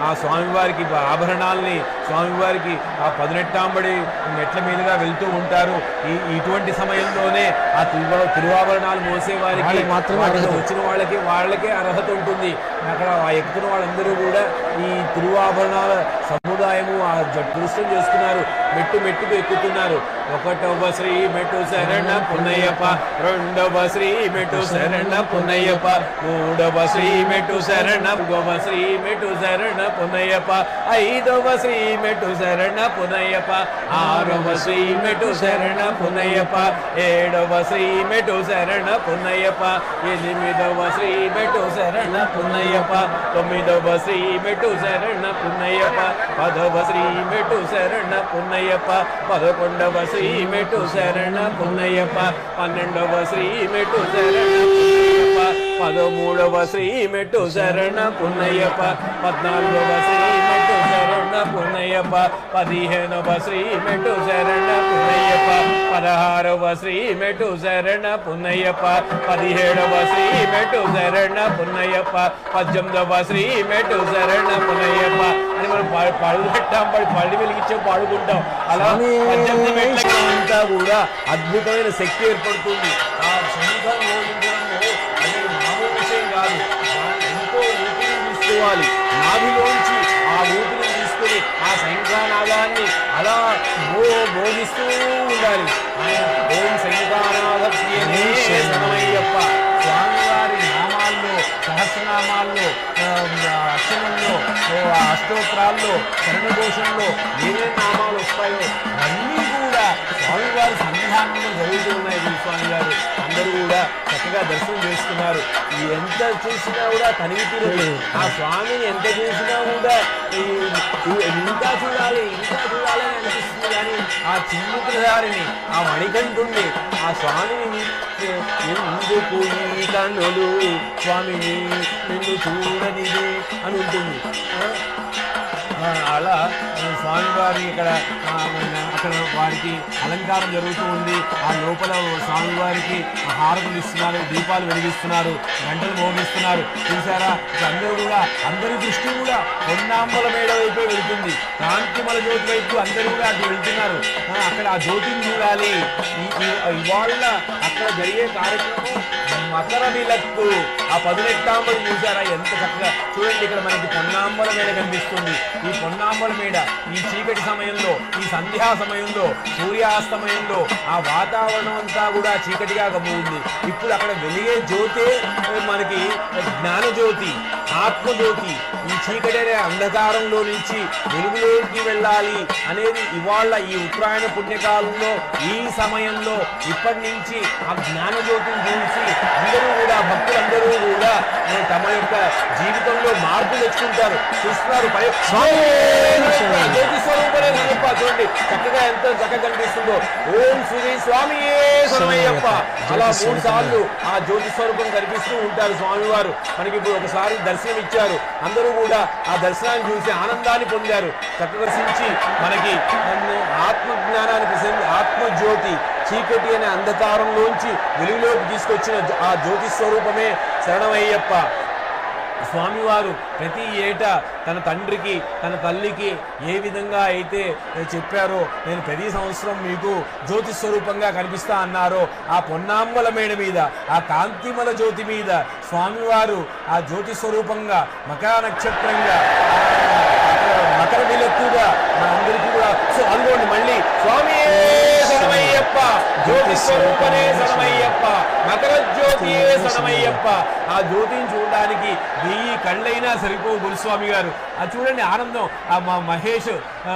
ఆ స్వామివారికి ఆభరణాల్ని స్వామివారికి ఆ పదునెట్టాంబడి మెట్ల మీదుగా వెళ్తూ ఉంటారు ఈ ఇటువంటి సమయంలోనే ఆ తిరువ తిరువాభరణాలు మోసే వారికి వాళ్ళకి మాత్రమే. వచ్చిన వాళ్ళకి వాళ్ళకే అర్హత ఉంటుంది అక్కడ ఆ ఎక్కుతున్న వాళ్ళందరూ కూడా ఈ తిరువాభరణాల సముదాయము ఆ దృశ్యం చేస్తున్నారు మెట్టు మెట్టుకు ఎక్కుతున్నారు. ఒకటవ శ్రీ మెట్టు శరణ పున్నయ్యప్ప రెండవ శ్రీ మెట్టు శరణ పున్నయ్యప్ప మూడవ శ్రీ మెట్టు శరణ గోవ శ్రీ మెట్టు శరణ పున్నయ్యప్ప ఐదవ శ్రీ మెట్టు శరణ పున్నయ్యప్ప ఆరవ శ్రీ మెట్టు శరణ పున్నయ్యప్ప ఏడవ శ్రీ మెట్టు శరణ పున్నయ్యప్ప ఎనిమిదవ శ్రీ మెట్టు శరణ పున్నయ్యప్ప తొమ్మిదవ శ్రీ మెట్టు శరణ పున్నయ్యప్ప పదవ శ్రీ మెటు శరణ పున్నయ్యప్ప పదకొండవ శ్రీ మెటు శరణ పున్నయ్యప్ప పన్నెండవ శ్రీ మెటు శరణ పున్నయ్యప్ప పదమూడవ శ్రీ మెటు శరణ పున్నయ్యప్ప పద్నాలుగవ శ్రీ మెటు శరణ పున్నయ్యప్ప పదిహేనవ శ్రీ మెటు శరణ పదహారవ శ్రీ మెట్టు శరణ పున్నయ్యప్ప పదిహేడవ శ్రీ మెట్టు శరణ పున్నయ్యప్ప పద్దెనిమిదవ శ్రీ మెట్టు శరణ పున్నయ్యప్ప. అని మనం పళ్ళు పెట్టాం పడి పళ్ళు వెలిగించాం పాడుకుంటాం. అలా. పద్దెనిమిది మెట్లకి అంతా కూడా అద్భుతమైన శక్తి ఏర్పడుతుంది. ఆ అది మామూలు విషయం కాదు. ఎంతో ఊపిరి తీసుకోవాలి. నాభిలోంచి ఆ ఊపిరి తీసుకుని ఆ శంఖానాదాన్ని అలా మో ఉండాలి. ఆయన ఓం శంఖానాథ ప్రియనే స్వామివారి నామాల్లో సహస్రనామాల్లో అక్షరంలో ఓ అష్టోత్తరాల్లో శరణఘోషంలో ఏమేమి నామాలు వస్తాయో అన్నీ కూడా స్వామివారి సన్నిధానంలో జరుగుతూ ఉన్నాయి ఈ స్వామి గారు అందరూ కూడా చక్కగా దర్శనం చేసుకున్నారు. ఎంత చూసినా కూడా తనివి తీరదు ఆ స్వామిని ఎంత చూసినా కూడా అనిపిస్తుంది ఆ చిన్ముద్రధారిని ఆ మణికంఠుణ్ణి ఆ స్వామిని ఎందుకు ఈ కన్నులు? స్వామిని నిన్ను చూడనిదే అని ఉంటుంది అలా స్వామివారి ఇక్కడ అక్కడ వారికి అలంకారం జరుగుతూ ఉంది. ఆ లోపల స్వామివారికి హారతులు ఇస్తున్నారు దీపాలు వెలిగిస్తున్నారు గంటలు మోగిస్తున్నారు. చూసారా ఇక అందరూ కూడా అందరి దృష్టి కూడా పొన్నాంబల మేడ వైపు వెళ్తుంది. కాంతిమల జ్యోతి వైపు అందరూ కూడా అటు వెళ్తున్నారు. అక్కడ ఆ జ్యోతిని చూడాలి. ఇవాళ అక్కడ జరిగే కార్యక్రమం మకర విలక్కు ఆ పదునెట్టాంబలు చూసారా ఎంత చక్కగా. చూడండి ఇక్కడ మనకి పొన్నాంబల మేడ కనిపిస్తుంది. ఈ పొన్నాంబల మేడ ఈ చీకటి సమయంలో ఈ సంధ్యా సమయంలో సూర్యాస్తమయంలో ఆ వాతావరణం అంతా కూడా చీకటిగా కమ్ముంది ఇప్పుడు అక్కడ వెలిగే జ్యోతే మనకి జ్ఞానజ్యోతి. ఆత్మజ్యోతి ఈ చీకటి అనే అంధకారంలో నుంచి వెలుగులోకి వెళ్ళాలి అనేది ఇవాళ ఈ ఉత్తరాయణ పుణ్యకాలంలో ఈ సమయంలో ఇప్పటి నుంచి ఆ జ్ఞానజ్యోతిని చూసి అందరూ కూడా భక్తులందరూ కూడా తమ యొక్క జీవితంలో మార్పు తెచ్చుకుంటారు. చూస్తున్నారు జ్యోతి స్వరూపమే కనుక చూడండి. చక్కగా ఎంత చక్కగా కనిపిస్తుందో. ఓం శ్రీ స్వామి! అలా మూడు సార్లు ఆ జ్యోతి స్వరూపం కనిపిస్తూ ఉంటారు స్వామివారు. మనకి ఇప్పుడు ఒకసారి దర్శనం ఇచ్చారు అందరూ కూడా ఆ దర్శనాన్ని చూసి ఆనందాన్ని పొందారు. చక్కగా దర్శించి మనకి అన్ని ఆత్మ జ్ఞానాన్ని ప్రసంగి ఆత్మజ్యోతి చీకటి అనే అంధకారంలోంచి వెలుగులోకి తీసుకొచ్చిన ఆ జ్యోతి స్వరూపమే శరణమయ్యప్ప. స్వామివారు ప్రతి ఏటా తన తండ్రికి తన తల్లికి ఏ విధంగా అయితే చెప్పారో నేను ప్రతి సంవత్సరం మీకు జ్యోతి స్వరూపంగా కనిపిస్తా అన్నారో ఆ పొన్నాంబల మేడ మీద ఆ కాంతిమల జ్యోతి మీద స్వామివారు ఆ జ్యోతి స్వరూపంగా మకర నక్షత్రంగా మకర విలక్కుగా జ్యోతియే ఆ జ్యోతిని చూడడానికి వెయ్యి కళ్ళైనా సరిపోవు గురుస్వామి గారు. అది చూడండి ఆనందం. ఆ మా మహేష్ ఆ,